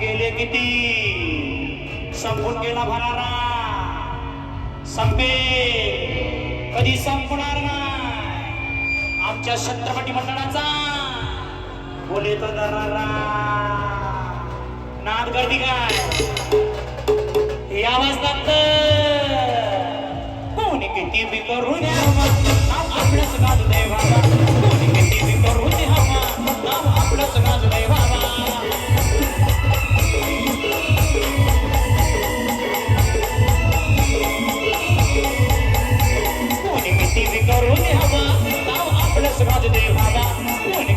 गेले किती? संपून गेला भरारा. संपे कधी संपणार नाही? आमच्या छत्रपती मंडळाचा. बोले तो दरारा. नाद गर्दी काय? हे आवाज लागत कोणी किती बी करू द्या नाव आपल्याच गाजू दे Mr. Roger Dave, how about 20?